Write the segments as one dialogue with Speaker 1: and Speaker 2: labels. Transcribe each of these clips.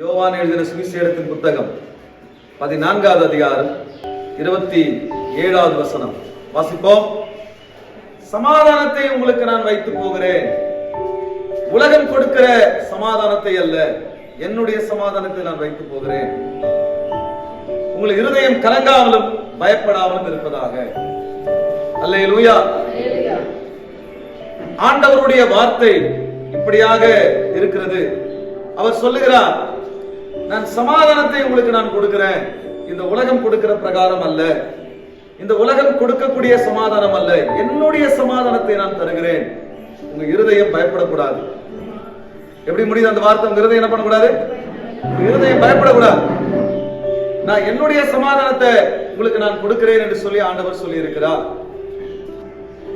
Speaker 1: யோவான் எழுதின சுவிசேஷத்தின் புத்தகம் பதினான்காவது அதிகாரம் இருபத்தி ஏழாவது வசனம். வாசிப்போம். சமாதானத்தை உங்களுக்கு நான் வைத்து போகிறேன். உலகம் கொடுக்கிற சமாதானத்தை அல்ல என்னுடைய சமாதானத்தை நான் வைத்து போகிறேன். உங்கள் இருதயம் கலங்காமலும் பயப்படாமலும் இருப்பதாக. அல்லேலூயா. ஆண்டவருடைய வார்த்தை இப்படியாக இருக்கிறது. அவர் சொல்லுகிறார் நான் சமாதானத்தை உங்களுக்கு நான் கொடுக்கிறேன். இந்த உலகம் கொடுக்கிற பிரகாரம் அல்ல. இந்த உலகம் கொடுக்கக்கூடிய சமாதானம் அல்ல. என்னுடைய சமாதானத்தை நான் தருகிறேன். உங்க இருதயம் பயப்படக்கூடாது. எப்படி முடியுது அந்த வார்த்தை? உங்க இருதயம் என்ன பண்ணக்கூடாது? இருதயம் பயப்படக்கூடாது. நான் என்னுடைய சமாதானத்தை உங்களுக்கு நான் கொடுக்கிறேன் என்று சொல்லி ஆண்டவர் சொல்லி இருக்கிறார்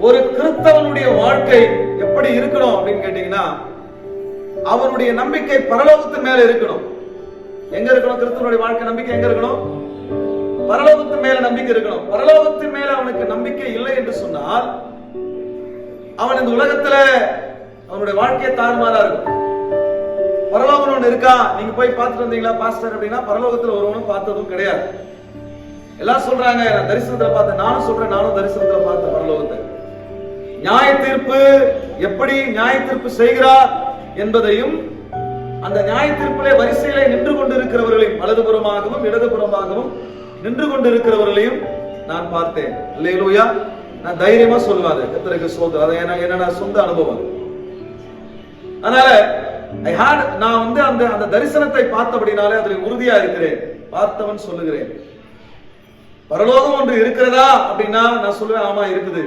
Speaker 1: ஒரு கிறிஸ்தவனுடைய வாழ்க்கை எப்படி இருக்கணும் அப்படின்னு கேட்டீங்கன்னா அவனுடைய நம்பிக்கை பரலோகத்து மேல இருக்கணும். எங்க இருக்கணும்? கிறிஸ்துவனுடைய வாழ்க்கை நம்பிக்கை எங்க இருக்கணும்? பரலோகத்தின் மேல நம்பிக்கை இருக்கணும். பரலோகத்தின் மேல அவனுக்கு நம்பிக்கை இல்லை என்று சொன்னால் அவன் இந்த உலகத்துல அவனுடைய வாழ்க்கையை தாறுமாறா இருக்கும். பரலோகம் ஒன்னு இருக்கா? நீங்க போய் பார்த்துட்டு வந்தீங்களா பாஸ்டர் அப்படின்னா பரலோகத்துல ஒருவனும் பார்த்ததும் கிடையாது. எல்லாம் சொல்றாங்க நான் தரிசனத்துல பார்த்தேன். நானும் சொல்றேன் நானும் தரிசனத்துல பார்த்தேன் பரலோகத்தை. நியாய தீர்ப்பு எப்படி நியாய தீர்ப்பு செய்கிறார் என்பதையும் அந்த நியாய தீர்ப்பிலே வரிசையிலே நின்று கொண்டிருக்கிறவர்களையும் வலதுபுறமாகவும் இடதுபுறமாகவும் நின்று கொண்டிருக்கிறவர்களையும் நான் பார்த்தேன். இல்லையிலூயா நான் தைரியமா சொல்லுவாரு கத்தருக்கு சோதர் அதை என்ன என்னோட சொந்த அனுபவம் அதனால ஐ ஹேட் நான் வந்து அந்த அந்த தரிசனத்தை பார்த்தபடினாலே அதில் உறுதியா இருக்கிறேன். பார்த்தவன் சொல்லுகிறேன். பரலோகம் ஒன்று இருக்கிறதா அப்படின்னா நான் சொல்லுவேன் ஆமா இருக்குது.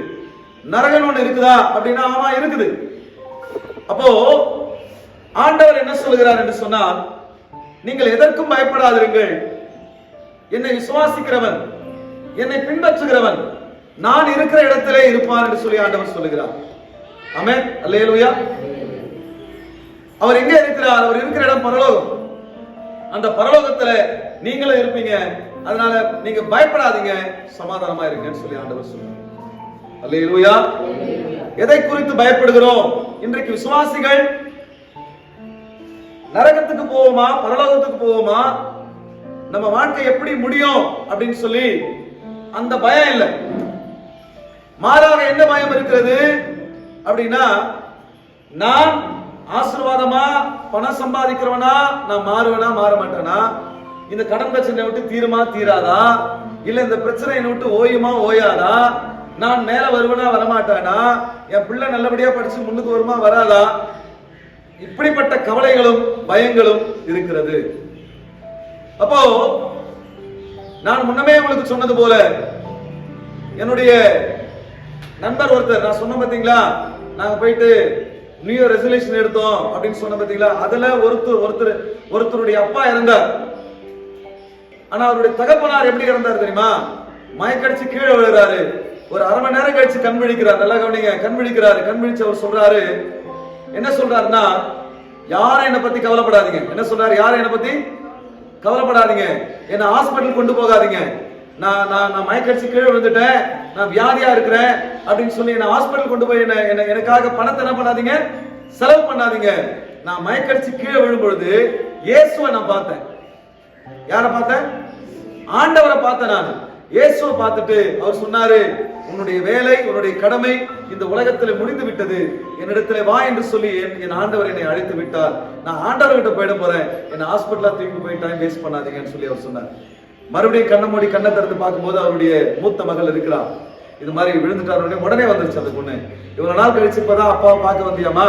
Speaker 1: நரகன் ஒன்று இருக்குதா அப்படின்னா ஆமா இருக்குது. அப்போ ஆண்டவர் என்ன சொல்லுகிறார் என்று சொன்னால் நீங்கள் எதற்கும் பயப்படாதிருங்கள். என்னை விசுவாசிக்கிறவன் என்னை பின்பற்றுகிறவன் நான் இருக்கிற இடத்திலே இருப்பான் என்று சொல்லி ஆண்டவர் சொல்லுகிறார். ஆமென். அல்லேலுயா. அவர் எங்க இருக்கிறார்? அவர் இருக்கிற இடம் பரலோகம். அந்த பரலோகத்துல நீங்களும் இருப்பீங்க. அதனால நீங்க பயப்படாதீங்க. சமாதானமா இருங்கன்னு சொல்லி ஆண்டவர் சொல்லுங்க அல்லேலுயா. எதை குறித்து பயப்படுகிறோம்? இன்றைக்கு விசுவாசிகள் நரகத்துக்கு போவோமா? பரலோகத்துக்கு போவோமா? நம்ம வாழ்க்கை எப்படி முடியும் அப்படின்னு சொல்லி அந்த பயம் இல்லை. மாறாக என்ன பயம் இருக்கிறது? அப்படின்னா நான் ஆசீர்வாதமா பணம் சம்பாதிக்கிறவனா நான் மாறுவேனா மாற மாட்டேனா? இந்த கடன் பிரச்சனை விட்டு தீருமா தீராதா? இல்ல இந்த பிரச்சனை விட்டு ஓயுமா ஓயாதா? நான் மேல வருவனா வரமாட்டானா? என் பிள்ளை நல்லபடியா படிச்சு முன்னுக்கு வருமா வராதா? இப்படிப்பட்ட கவலைகளும் பயங்களும் இருக்கிறது. அப்போ நான் முன்னமே உங்களுக்கு சொன்னது போல என்னுடைய நண்பர் ஒருத்தர் நான் சொன்ன பாத்தீங்களா? நாங்க போயிட்டு நியூ இயர் ரெசல்யூஷன் எடுத்தோம் அப்படின்னு சொன்ன பாத்தீங்களா? அதுல ஒருத்தர் ஒருத்தர் ஒருத்தருடைய அப்பா இறந்தார். ஆனா அவருடைய தகப்பனார் எப்படி இறந்தார் தெரியுமா? மயக்கடிச்சு கீழே விழுறாரு ஒரு அரை மணி நேரம் கழிச்சு கண் விழிக்கிறார். நல்லா கவனிங்க. கண் விழிக்கிறாரு. கண் விழிச்சு அவர் சொல்றாரு என்ன சொல்றாருன்னா யாரும் என்னை பத்தி கவலைப்படாதீங்க. என்ன சொல்றாரு? யாரும் என்னை பத்தி கவலைப்படாதீங்க. என்ன ஹாஸ்பிட்டல் கொண்டு போகாதீங்க. நான் நான் நான் மயக்கடிச்சு கீழே விழுந்துட்டேன். நான் வியாதியா இருக்கிறேன் அப்படின்னு சொல்லி என்ன ஹாஸ்பிட்டல் கொண்டு போய் என்ன எனக்காக பணத்தை என்ன பண்ணாதீங்க? செலவு பண்ணாதீங்க. நான் மயக்கடிச்சு கீழே விழும்பொழுது இயேசுவை நான் பார்த்தேன். யாரை பார்த்தேன்? ஆண்டவரை பார்த்தேன் நான். இயேசுவை பார்த்துட்டு அவர் சொன்னாரு உன்னுடைய வேலை உன்னுடைய கடமை இந்த உலகத்தில் முடிந்து விட்டது. என்னிடத்துல வா என்று சொல்லி என் என் ஆண்டவர் என்னை அழைத்து விட்டார். நான் ஆண்டவர்கிட்ட போயிட போறேன். என்னை ஹாஸ்பிட்டலா தூக்கி போய் டைம் வேஸ்ட் பண்ணாதீங்கன்னு சொல்லி அவர் சொன்னார். மறுபடியும் கண்ணை மூடி கண்ணை திறந்து பார்க்கும்போது அவருடைய மூத்த மகள் இருக்கிறார் இது மாதிரி விழுந்துட்டார். உடனே உடனே வந்துருச்சு அந்த பொண்ணு. இவ்வளவு நாள் கழிச்சு இப்பதான் அப்பாவை பார்க்க வந்தியாமா?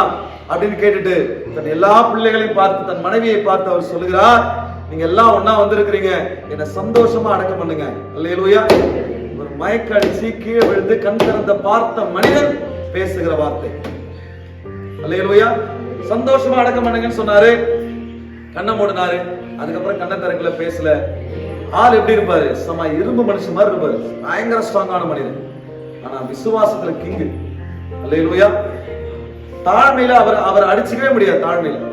Speaker 1: அப்படின்னு கேட்டுட்டு தன் எல்லா பிள்ளைகளையும் பார்த்து தன் மனைவியை பார்த்து அவர் சொல்லுகிறார் நீங்க எல்லாம் ஒன்னா வந்திருக்கிறீங்க. என்ன சந்தோஷமா அடக்கம் பண்ணுங்க. அல்லேலூயா. ஒரு மயக்க அடிச்சு கீழே விழுந்து கண் திறந்த பார்த்த மனிதன் பேசுகிற வார்த்தை. அல்லேலூயா. சந்தோஷமா அடக்கம் பண்ணுங்கன்னு சொன்னாரு. கண்ணை மூடினாரு. அதுக்கப்புறம் கண்ணை திறக்கல பேசல. ஆள் எப்படி இருப்பாரு? சம இரும்பு மனுஷன் மாதிரி இருப்பாரு. பயங்கர ஸ்ட்ராங்கான மனிதன். ஆனா விசுவாசத்துல கிங்கு அல்லேலூயா. தாழ்மையில அவர் அவர் அடிச்சுக்கவே முடியாது தாழ்மையில.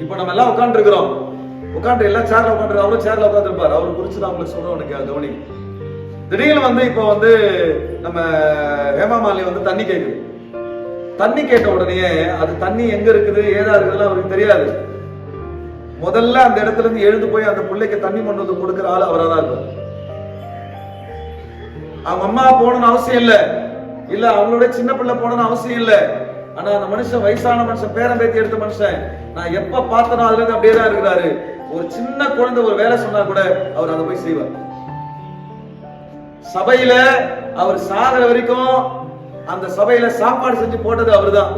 Speaker 1: இப்போ நம்ம எல்லாம் உட்காந்துருக்கிறோம் உட்காந்து எல்லாம் சேர்ல உட்காந்து அவரும் சேர்ல உட்காந்துருப்பார் அவர் குறிச்சு நான் உங்களுக்கு சொல்றேன் உனக்கு கவனி. திடீர்னு வந்து இப்போ வந்து நம்ம ஹேமாமாலி வந்து தண்ணி கேட்குது தண்ணி கேட்ட உடனே அது தண்ணி எங்க இருக்குது ஏதா இருக்குதுன்னு அவருக்கு தெரியாது. முதல்ல அந்த இடத்துல இருந்து எழுந்து போய் அந்த பிள்ளைக்கு தண்ணி கொண்டு வந்து கொடுக்குற ஆள் அவரா தான் இருக்கும் அவங்க அம்மா போகணும்னு அவசியம் இல்ல. இல்ல அவங்களோட சின்ன பிள்ளை போகணும்னு அவசியம் இல்ல. ஆனா அந்த மனுஷன் வயசான மனுஷன் பேரம்பேத்தி எடுத்த மனுஷன். நான் எப்ப பார்த்தனோ அதுல இருந்து அப்படியே தான் இருக்கிறாரு. ஒரு சின்ன குழந்தை ஒரு வேலை சொன்னா கூட அவர் அதை போய் செய்வார். சபையில அவர் சாகிற வரைக்கும் அந்த சபையில சாப்பாடு செஞ்சு போட்டது அவர்தான்.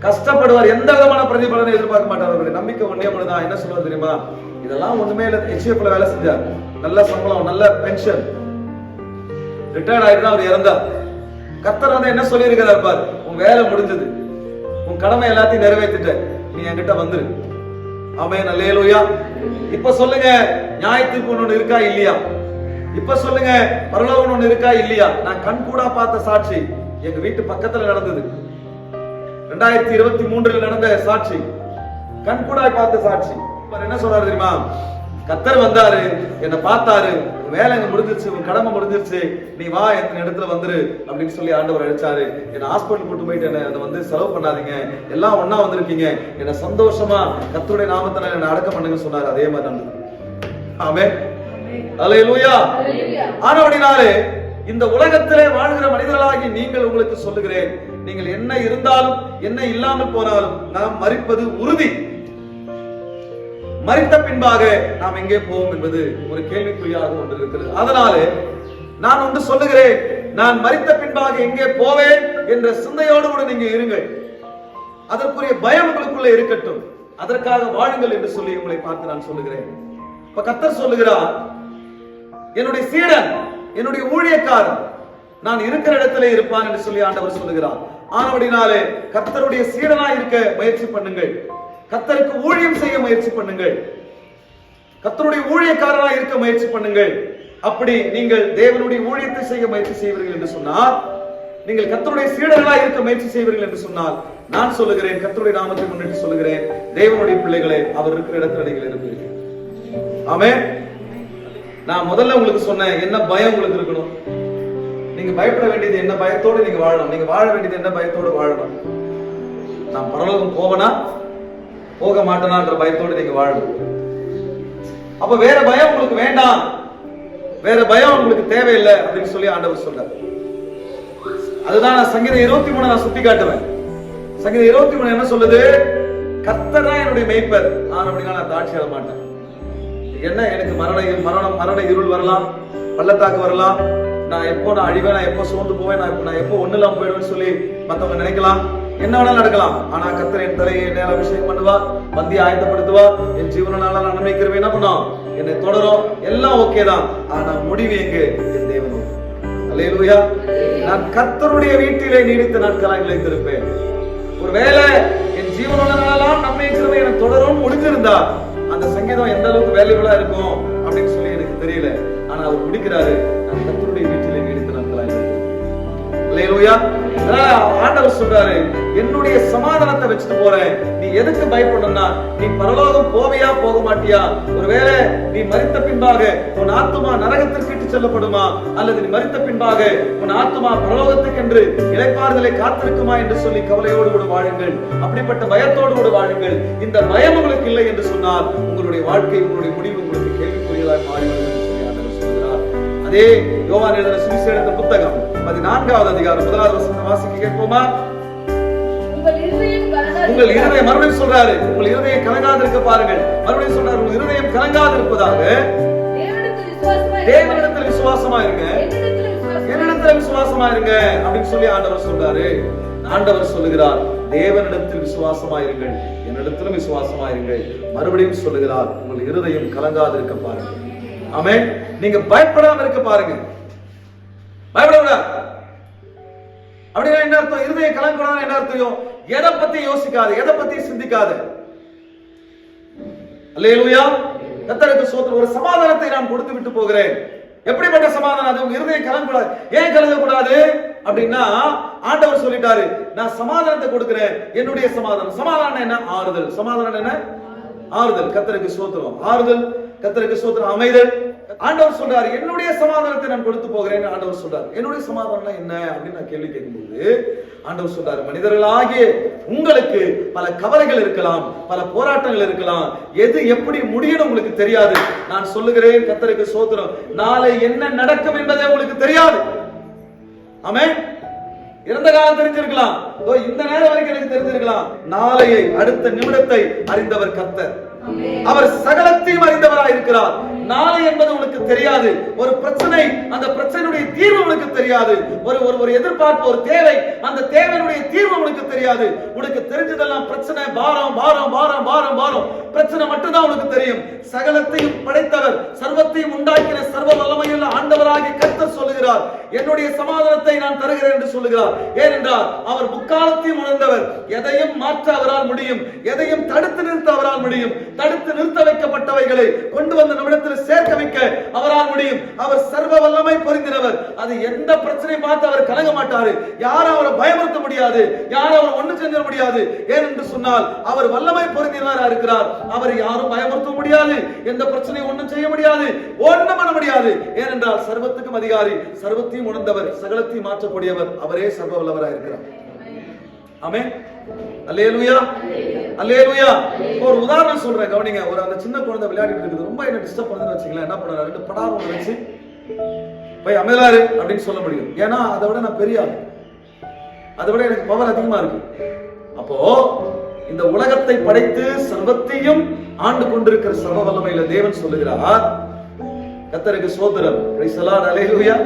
Speaker 1: கஷ்டப்படுவார் எந்த விதமான பிரதிபலனை எதிர்பார்க்க மாட்டார் அவருடைய நம்பிக்கை ஒன்னே ஒண்ணுதான். என்ன சொல்லுவார் தெரியுமா? இதெல்லாம் ஒண்ணுமே இல்ல. ஹெச்எஃப்ல வேலை செஞ்சார். நல்ல சம்பளம் நல்ல பென்ஷன் ரிட்டையர்ட் ஆயிட்டு அவர் இறந்தார். கத்தர் வந்து என்ன சொல்லியிருக்கிறார் பார்? உன் வேலை முடிஞ்சது. உன் கடமை எல்லாத்தையும் நிறைவேற்றிட்ட. நீ என்கிட்ட வந்துரு. ஆமென் அல்லேலூயா. இப்ப சொல்லுங்க நியாயத்துக்கு ஒண்ணு இருக்கா இல்லையா? இப்ப சொல்லுங்க பரலோகம் ஒண்ணு இருக்கா இல்லையா? நான் கண் கூட பார்த்த சாட்சி எங்க வீட்டு பக்கத்துல நடந்தது. ரெண்டாயிரத்தி இருபத்தி மூன்றில் நடந்த சாட்சி. கண் கூட பார்த்த சாட்சி. என்ன சொல்றாரு தெரியுமா? கத்தர் வந்தாரு என்ன பார்த்தாரு. உன் வேலை இங்க முடிஞ்சிருச்சு உன் கடமை முடிஞ்சிருச்சு. நீ வா என் இடத்துல வந்துரு அப்படின்னு சொல்லி ஆண்டவர் அழைச்சாரு. என்ன ஹாஸ்பிட்டல் கூட்டு போயிட்டு என்ன அதை வந்து செலவு பண்ணாதீங்க. எல்லாம் ஒண்ணா வந்திருக்கீங்க. என்ன சந்தோஷமா கத்தருடைய நாமத்துல என்ன அடக்கம் பண்ணுங்க சொன்னாரு. அதே மாதிரி நடந்தது ஆமே அல்லேலூயா ஆனபடினாலே இந்த உலகத்திலே வாழ்கிற மனிதர்களாகி நீங்கள் உங்களுக்கு சொல்லுகிறேன். நீங்கள் என்ன இருந்தாலும் என்ன இல்லாமல் போனாலும் நாம் மறிப்பது உறுதி. மறித்த பின்பாக நாம் எங்கே போவோம் என்பது ஒரு கேள்விக்குறியாக ஒன்று இருக்கிறது. அதனாலே நான் ஒன்று சொல்லுகிறேன் நான் மறித்த பின்பாக எங்கே போவேன் என்ற சிந்தையோடு கூட நீங்க இருங்கள். அதற்குரிய பயம் உங்களுக்குள்ள இருக்கட்டும். அதற்காக வாழுங்கள் என்று சொல்லி உங்களை பார்த்து நான் சொல்லுகிறேன். இப்ப கத்தர் சொல்லுகிறார் என்னுடைய சீடன் என்னுடைய ஊழியக்காரன் நான் இருக்கிற இடத்திலே இருப்பான் என்று சொல்லி ஆண்டவர் சொல்லுகிறார். ஆனபடினாலே கத்தருடைய சீடனா இருக்க முயற்சி பண்ணுங்கள். கத்தருக்கு ஊழியம் செய்ய முயற்சி பண்ணுங்கள். கத்தருடைய ஊழியக்காரராக இருக்க முயற்சி பண்ணுங்கள். அப்படி நீங்கள் தேவனுடைய ஊழியத்தை செய்ய முயற்சி செய்வீர்கள் என்று சொன்னால் நீங்கள் கத்தருடைய சீடர்களாக இருக்க முயற்சி செய்வீர்கள் என்று சொன்னால் நான் சொல்லுகிறேன் கத்தருடைய நாமத்தை முன்னிட்டு சொல்லுகிறேன் தேவனுடைய பிள்ளைகளே அவர் இருக்கிற இடத்துல நீங்கள் இருப்பீர்கள். ஆமே நான் முதல்ல உங்களுக்கு சொன்னேன் என்ன பயம் உங்களுக்கு இருக்கணும்? நீங்க பயப்பட வேண்டியது என்ன பயத்தோடு நீங்க வாழணும். நீங்க வாழ வேண்டியது என்ன பயத்தோடு வாழணும்? நான் பரலோகம் போவனா போக மாட்டேனான்ற பயத்தோடு நீங்க வாழணும் அப்ப வேற பயம் உங்களுக்கு வேண்டாம். வேற பயம் உங்களுக்கு தேவையில்லை அப்படின்னு சொல்லி ஆண்டவர் சொல்றார் அதுதான் நான் சங்கீதம் இருபத்தி மூணு நான் சுட்டி காட்டுவேன். சங்கீதம் இருபத்தி மூணு என்ன சொல்லுது? கர்த்தர் என்னுடைய மெய்ப்பர். நான் அப்படின்னா நான் தாட்சி ஆக மாட்டேன். என்ன எனக்கு மரண மரணம் மரண இருள் வரலாம் பள்ளத்தாக்கு வரலாம். நான் எப்போ நான் அழிவேன் நான் எப்போ சோர்ந்து போவேன் நான் நான் எப்போ ஒண்ணு இல்லாம போயிடுவேன்னு சொல்லி மத்தவங்க நினைக்கலாம். என்ன வேணாலும் நடக்கலாம். ஆனா கத்தர் என் தலையை நேர அபிஷேகம் பண்ணுவா வந்தி ஆயத்தப்படுத்துவா. என் ஜீவனால நான் நன்மைக்கிறவே என்ன பண்ணும்? என்னை தொடரும். எல்லாம் ஓகே தான். ஆனா முடிவு எங்கு? என் தேவனும் அல்லேலூயா நான் கத்தருடைய வீட்டிலே நீடித்த நாட்களாக நிலைத்திருப்பேன். ஒருவேளை என் ஜீவனாலாம் நாளெல்லாம் நம்மை எனக்கு தொடரும் முடிஞ்சிருந்தா அந்த சங்கீதம் எந்த அளவுக்கு வேல்யூபிளா இருக்கும் அப்படின்னு சொல்லி எனக்கு தெரியல. ஆனா அவர் முடிக்கிறாரு. நான் கத்தருடைய வீட்டிலே நீடித்த நாட்களாக இருப்பேன் அல்லேலூயா ஆண்டவர் சொல்றாரு என்னுடைய சமாதானத்தை வச்சுட்டு போறேன். நீ எதுக்கு பயப்படணும்னா நீ பரலோகம் போவையா போக மாட்டியா? ஒருவேளை நீ மறித்த பின்பாக உன் ஆத்துமா நரகத்திற்கு இட்டு செல்லப்படுமா? அல்லது நீ மறித்த பின்பாக உன் ஆத்துமா பரலோகத்துக்கென்று இளைப்பாறுதலை காத்திருக்குமா? என்று சொல்லி கவலையோடு கூட வாழுங்கள். அப்படிப்பட்ட பயத்தோடு கூட வாழுங்கள். இந்த பயம் உங்களுக்கு இல்லை என்று சொன்னால் உங்களுடைய வாழ்க்கை உங்களுடைய முடிவு உங்களுக்கு கேள்விக்குரியதாக மாறிவிடும் என்று சொல்லி ஆண்டவர் சொல்கிறார். அதே யோவான் எழுதின சுவிசேஷத்த புத்தகம். பதினான்காவது அதிகாரம் முதலாவது வசனம் வாசிக்க கேட்போமா?
Speaker 2: உங்கள் இருதயம் கலங்காது
Speaker 1: மறுபடியும் சொல்றாரு. உங்கள் இருதயம் கலங்காதிருக்க பாருங்கள். மறுபடியும் சொல்றாரு உங்கள் இருதயம்
Speaker 2: விசுவாசமா இருங்கள்.
Speaker 1: தேவனிடத்தில் விசுவாசமா இருங்க.
Speaker 2: என்னிடத்தில் விசுவாசமா
Speaker 1: இருங்க. அப்படின்னு சொல்லி ஆண்டவர் சொல்றாரு. ஆண்டவர் சொல்லுகிறார் தேவனிடத்தில் விசுவாசமா இருங்கள். என்னிடத்திலும் விசுவாசமா இருங்கள். மறுபடியும் சொல்லுகிறார் உங்கள் இருதயம் கலங்காதிருக்க பாருங்க ஆமென். நீங்க பயப்படாம இருக்க பாருங்க. பயப்படக்கூடாது அப்படின்னா என்ன அர்த்தம்? இருதய கலங்கக்கூடாது என்ன அர்த்தம்? எதை பத்தி யோசிக்காது எதை பத்தி சிந்திக்காது. அல்லேலூயா. கத்தருக்கு சோத்திரம் ஒரு சமாதானத்தை நான் கொடுத்து விட்டு போகிறேன். எப்படிப்பட்ட சமாதானம்? அது உங்க இருதயம் கலங்கக்கூடாது ஏன் கலங்கக்கூடாது? அப்படின்னா ஆண்டவர் சொல்லிட்டாரு நான் சமாதானத்தை கொடுக்கிறேன் என்னுடைய சமாதானம். சமாதானம் என்ன? ஆறுதல். சமாதானம் என்ன? ஆறுதல். கத்தருக்கு சோத்திரம். ஆறுதல். கத்தருக்கு சோத்திரம் அமைதல். ஆண்டவர் சொல்றாரு என்னுடைய சமாதானத்தை நான் கொடுத்து போகிறேன் ஆண்டவர் சொல்றாரு. என்னுடைய சமாதானம் என்ன அப்படின்னு நான் கேள்வி கேட்கும்போது ஆண்டவர் சொல்றாரு மனிதர்களாகிய உங்களுக்கு பல கவலைகள் இருக்கலாம் பல போராட்டங்கள் இருக்கலாம். எது எப்படி முடியணும் உங்களுக்கு தெரியாது. நான் சொல்லுகிறேன் கத்தருக்கு சோத்திரம். நாளை என்ன நடக்கும் என்பதே உங்களுக்கு தெரியாது. ஆமென். இறந்த காலம் தெரிஞ்சிருக்கலாம். இந்த நேரம் வரைக்கும் எனக்கு தெரிஞ்சிருக்கலாம். நாளையை அடுத்த நிமிடத்தை அறிந்தவர் கர்த்தர். அவர் சகலத்தையும் அறிந்தவராய் இருக்கிறார் நாளை என்பது உனக்கு தெரியாது. ஒரு பிரச்சனை அந்த பிரச்சனையுடைய தீர்வு உனக்கு தெரியாது. ஒரு ஒரு ஒரு எதிர்பார்ப்பு ஒரு தேவை அந்த தேவையினுடைய தீர்வு உனக்கு தெரியாது. உனக்கு தெரிஞ்சதெல்லாம் பிரச்சனை பாரம் பாரம் பாரம் பாரம் பாரம். பிரச்சனை மட்டும்தான் உனக்கு தெரியும். சகலத்தையும் படைத்தவர் சர்வத்தையும் உண்டாக்கின சர்வ வல்லமையுள்ள ஆண்டவராகிய கர்த்தர் சொல்லுகிறார். என்னுடைய சமாதானத்தை நான் தருகிறேன் என்று சொல்லுகிறார். ஏனென்றால் அவர் முக்காலத்தையும் உணர்ந்தவர். எதையும் மாற்ற அவரால் முடியும். எதையும் தடுத்து நிறுத்த அவரால் முடியும். தடுத்து நிறுத்த வைக்கப்பட்டவைகளை கொண்டு வந்த நம்மிடத்தில் சேர்க்க வைக்க அவரால் முடியும். அவர் சர்வ வல்லமை பொருந்தினவர். அது எந்த பிரச்சனை பார்த்து அவர் கலங்க மாட்டாரு. யாரும் அவரை பயமுறுத்த முடியாது. யாரும் அவர் ஒண்ணு செஞ்சிட முடியாது. ஏனென்று சொன்னால் அவர் வல்லமை பொருந்தினாரா இருக்கிறார். அவரை யாரும் பயமுறுத்த முடியாது. எந்த பிரச்சனையும் ஒண்ணும் செய்ய முடியாது. ஒண்ணும் பண்ண முடியாது. ஏனென்றால் சர்வத்துக்கும் அதிகாரி சர்வத்தையும் உணர்ந்தவர் சகலத்தையும் மாற்றக்கூடியவர் அவரே சர்வ வல்லவராக இருக்கிறார். ஆமே அல்லேலுயா. அல்லேலுயா. ஒரு உதாரணம் சொல்றேன். கவனிங்க. ஒரு அந்த சின்ன குழந்தை விளையாடிட்டு இருக்குது. ரொம்ப என்ன டிஸ்டர்ப் பண்ணுதுன்னு வச்சுக்கலாம் என்ன பண்ணாரு ரெண்டு படாரம் வச்சு போய் அமைலாரு அப்படின்னு சொல்ல முடியும். ஏன்னா அதை விட நான் பெரிய ஆள். அதை விட எனக்கு பவர் அதிகமா இருக்கு. அப்போ இந்த உலகத்தை படைத்து சர்வத்தையும் ஆண்டு கொண்டிருக்கிற சர்வ வல்லமையில தேவன் சொல்லுகிறார் கத்தருக்கு சோதரம் அலேலுயா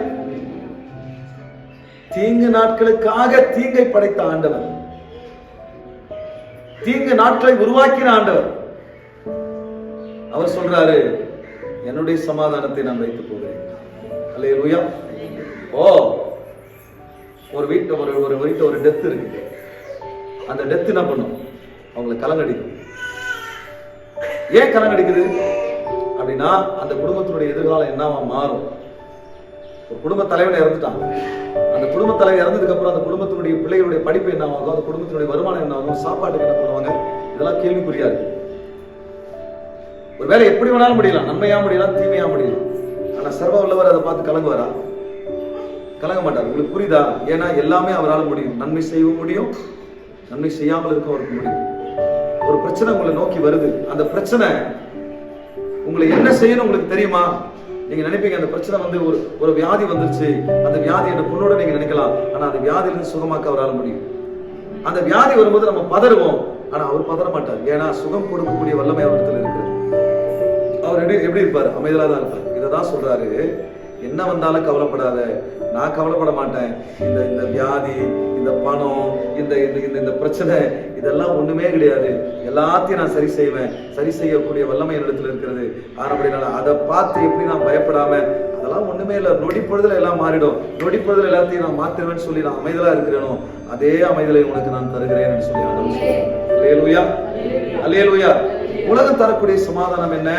Speaker 1: தீங்கு நாட்களுக்காக தீங்கை படைத்த ஆண்டவர். தீங்கு நாட்களை உருவாக்கின ஆண்டவர். அவர் சொல்றாரு என்னுடைய சமாதானத்தை நான் வைத்து போகிறேன் அல்லேலூயா ஓ ஒரு வீட்டு ஒரு ஒரு வீட்டு ஒரு டெத் இருக்கு. அந்த டெத் என்ன பண்ணும்? அவங்களை கலங்கடிக்கும். ஏன் கலங்கடிக்குது? அப்படின்னா அந்த குடும்பத்தினுடைய எதிர்காலம் என்னவா மாறும்? ஒரு குடும்ப தலைவன் இறந்துட்டான். அந்த குடும்ப தலைவர் இறந்ததுக்கு அப்புறம் அந்த குடும்பத்தினுடைய பிள்ளைகளுடைய படிப்பு என்ன ஆகும் அந்த குடும்பத்தினுடைய வருமானம் என்ன ஆகும் சாப்பாட்டுக்கு என்ன பண்ணுவாங்க? இதெல்லாம் கேள்விக்குறியா இருக்கு. ஒருவேளை எப்படி வேணாலும் முடியலாம். நன்மையா முடியலாம் தீமையா முடியலாம். ஆனா சர்வ உள்ளவர் அதை பார்த்து கலங்குவாரா? கலங்க மாட்டார். உங்களுக்கு புரியுதா? ஏன்னா எல்லாமே அவரால் முடியும். நன்மை செய்யவும் முடியும். நன்மை செய்யாமல் இருக்க அவருக்கு முடியும். ஒரு பிரச்சனை உங்களை நோக்கி வருது. அந்த பிரச்சனை உங்களை என்ன செய்யணும் உங்களுக்கு தெரியுமா? நீங்க நினைப்பீங்க அந்த பிரச்சனை வந்து ஒரு ஒரு வியாதி வந்துருச்சு. அந்த வியாதி என்ன பொண்ணோட நீங்க நினைக்கலாம். ஆனா அந்த வியாதியிலிருந்து சுகமாக்க அவரால் முடியும். அந்த வியாதி வரும்போது நம்ம பதறுவோம். ஆனா அவர் பதற மாட்டார். ஏன்னா சுகம் கொடுக்கக்கூடிய வல்லமை அவரிடத்தில் இருக்கிறது அவர் எப்படி இருப்பார்? அமைதலா தான் இருப்பார். இதை தான் சொல்றாரு. என்ன வந்தாலும் கவலைப்படாத. நான் கவலைப்பட மாட்டேன். இந்த இந்த வியாதி இந்த பணம் இந்த இந்த இந்த இந்த பிரச்சனை இதெல்லாம் ஒண்ணுமே கிடையாது. எல்லாத்தையும் நான் சரி செய்வேன். சரி செய்யக்கூடிய வல்லமை என்னிடத்துல இருக்கிறது. ஆனப்படினால அதை பார்த்து எப்படி நான் பயப்படாம அதெல்லாம் ஒண்ணுமே இல்லை. நொடி பொழுதுல எல்லாம் மாறிடும். நொடி பொழுதுல எல்லாத்தையும் நான் மாத்திருவேன்னு சொல்லி நான் அமைதலா இருக்கிறேனோ அதே அமைதலை உனக்கு நான் தருகிறேன் சொல்லி சொல்றார். அல்லேலூயா அல்லேலூயா உலகம் தரக்கூடிய சமாதானம் என்ன?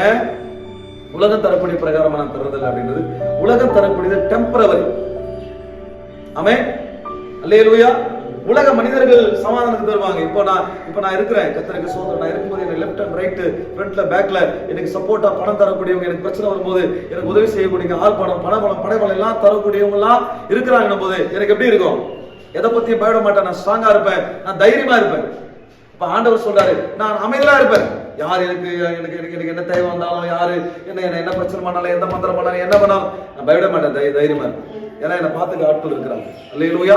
Speaker 1: உலகம் தரப்படி பிரகாரமா நான் தர்றதில்லை அப்படின்றது. உலகம் தரக்கூடியது டெம்பரவரி ஆமே அல்லேலூயா உலக மனிதர்கள் சமாதானத்துக்கு தருவாங்க. இப்போ நான் இப்போ நான் இருக்கிறேன். கத்தருக்கு சோதனை. நான் இருக்கும்போது எனக்கு லெஃப்ட் அண்ட் ரைட்டு ஃப்ரண்ட்ல பேக்ல எனக்கு சப்போர்ட்டா பணம் தரக்கூடியவங்க எனக்கு பிரச்சனை வரும்போது எனக்கு உதவி செய்யக்கூடிய ஆள் பணம் பண பணம் படைபலம் எல்லாம் தரக்கூடியவங்க எல்லாம் இருக்கிறாங்க போது எனக்கு எப்படி இருக்கும்? எதை பத்தியும் பயப்பட மாட்டேன். நான் ஸ்ட்ராங்கா இருப்பேன். நான் தைரியமா இருப்பேன். இப்ப ஆண்டவர் சொல்றாரு நான் அமைதியா இருப்பேன். யார் எனக்கு எனக்கு எனக்கு எனக்கு என்ன தேவை வந்தாலும் யாரு என்ன என்ன என்ன பிரச்சனை பண்ணாலும் எந்த மந்திரம் பண்ணாலும் என்ன பண்ணாலும் நான் பயவிட மாட்டேன் தை தைரியமா ஏன்னா என்னை பார்த்துக்க ஆட்கள் இருக்கிறாங்க. அல்லையிலூயா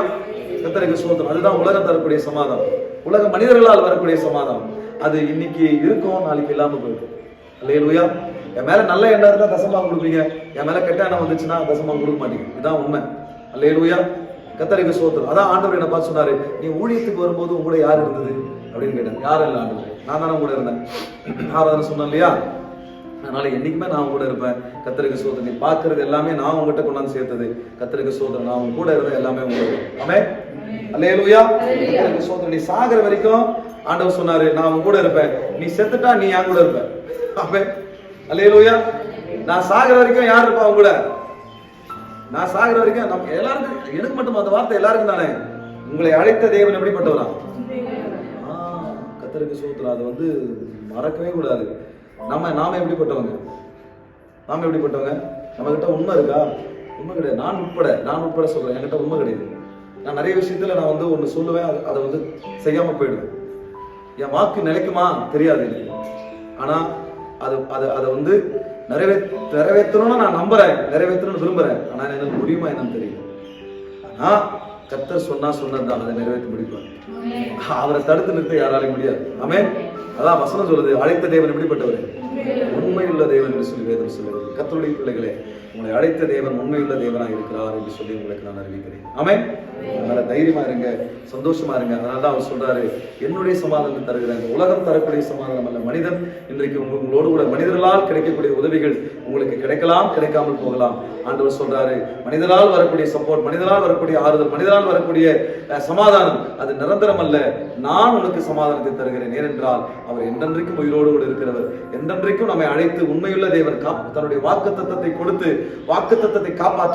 Speaker 1: கத்தருக்கு சோதனம். அதுதான் உலகம் தரக்கூடிய சமாதானம். உலக மனிதர்களால் வரக்கூடிய சமாதானம். அது இன்னைக்கு இருக்கும் நாளைக்கு இல்லாம போயிடும். அல்லையிலூயா என் மேல நல்ல எண்ணம் இருந்தா தசமாக கொடுப்பீங்க. என் மேல கெட்ட எண்ணம் வந்துச்சுன்னா தசமாக கொடுக்க மாட்டீங்க. இதுதான் உண்மை. அல்லையிலூயா கத்தரிக்கு சோத்திரம் அதான் ஆண்டவர் என்ன பார்த்து சொன்னாரு? நீ ஊழியத்துக்கு வரும்போது உங்க கூட யார் இருந்தது? அப்படின்னு கேட்டார். யாரும் இல்லை ஆண்டவர்? நான் தானே கூட இருந்தேன். ஆராதனை சொன்னேன் இல்லையா? அதனால என்னைக்குமே நான் கூட இருப்பேன். கத்தருக்கு சோதனை நீ பார்க்கறது எல்லாமே நான் உங்ககிட்ட கொண்டாந்து சேர்த்தது. கத்தருக்கு சோதனை நான் உங்க கூட இருந்தேன். எல்லாமே உங்களுக்கு ஆமே அல்லேலூயா. கத்தருக்கு சோதனை நீ சாகிற வரைக்கும் ஆண்டவர் சொன்னாரு நான் உங்க கூட இருப்பேன். நீ செத்துட்டா நீ என் கூட இருப்ப. ஆமே அல்லேலூயா. நான் சாகிற வரைக்கும் யார் இருப்பா உங்க கூட? நான் சாகிற வரைக்கும் நம்ம எல்லாருக்கும் எனக்கு மட்டும் அந்த வார்த்தை எல்லாருக்கும் தானே? உங்களை அழைத்த தேவன் எப்படிப்பட்டவரா? ஆ, கர்த்தருக்கு சோத்திரம் அது வந்து மறக்கவே கூடாது. நம்ம நாம எப்படிப்பட்டவங்க? நாம எப்படிப்பட்டவங்க? நம்ம கிட்ட உண்மை இருக்கா? உண்மை கிடையாது. நான் உட்பட நான் உட்பட சொல்றேன். என்கிட்ட உண்மை கிடையாது. நான் நிறைய விஷயத்துல நான் வந்து ஒண்ணு சொல்லுவேன் அதை வந்து செய்யாம போயிடுவேன். என் வாக்கு நிலைக்குமா? தெரியாது எனக்கு. ஆனா அது அதை அதை வந்து நிறைவே நிறைவேற்றணும்னு நான் நம்புறேன். நிறைவேற்றணும்னு விரும்புறேன். ஆனா எனக்கு முடியுமா என்னன்னு தெரியல. ஆனா கத்தர் சொன்னா சொன்னதுதான் அதை நிறைவேற்ற முடிப்பார் அவரை தடுத்து நிறுத்த யாராலையும் முடியாது. ஆமே அதான் வசனம் சொல்லுது. அழைத்த தேவன் எப்படிப்பட்டவர் உண்மையுள்ள தேவன் என்று சொல்லி வேதம் சொல்லுவது கத்தருடைய பிள்ளைகளே உங்களை அழைத்த தேவன் உண்மையுள்ள தேவனாக இருக்கிறார் என்று சொல்லி உங்களுக்கு நான் அறிவிக்கிறேன். ஆமென்? அதனால தைரியமா இருங்க சந்தோஷமா இருங்க. அதனால தான் அவர் சொல்றாரு என்னுடைய சமாதானம் தருகிறேன். இந்த உலகம் தரக்கூடிய சமாதானம் அல்ல மனிதன். இன்றைக்கு உங்க- உங்களோடு கூட மனிதர்களால் கிடைக்கக்கூடிய உதவிகள் உங்களுக்கு கிடைக்கலாம் கிடைக்காமல் போகலாம். ஆண்டவர் சொல்றாரு மனிதரால் வரக்கூடிய சப்போர்ட் மனிதரால் வரக்கூடிய ஆறுதல் மனிதரால் வரக்கூடிய சமாதானம் அது நிரந்தரம் அல்ல. நான் உனக்கு சமாதானத்தை தருகிறேன். ஏனென்றால் அவர் என்றென்றைக்கும் உயிரோடு கூட இருக்கிறவர். என்றென்றைக்கும் நம்மை அழைத்து உண்மையுள்ள தேவன் தன்னுடைய வாக்கு தத்தத்தை கொடுத்து வாக்கு தத்தத்தை காப்பாற்ற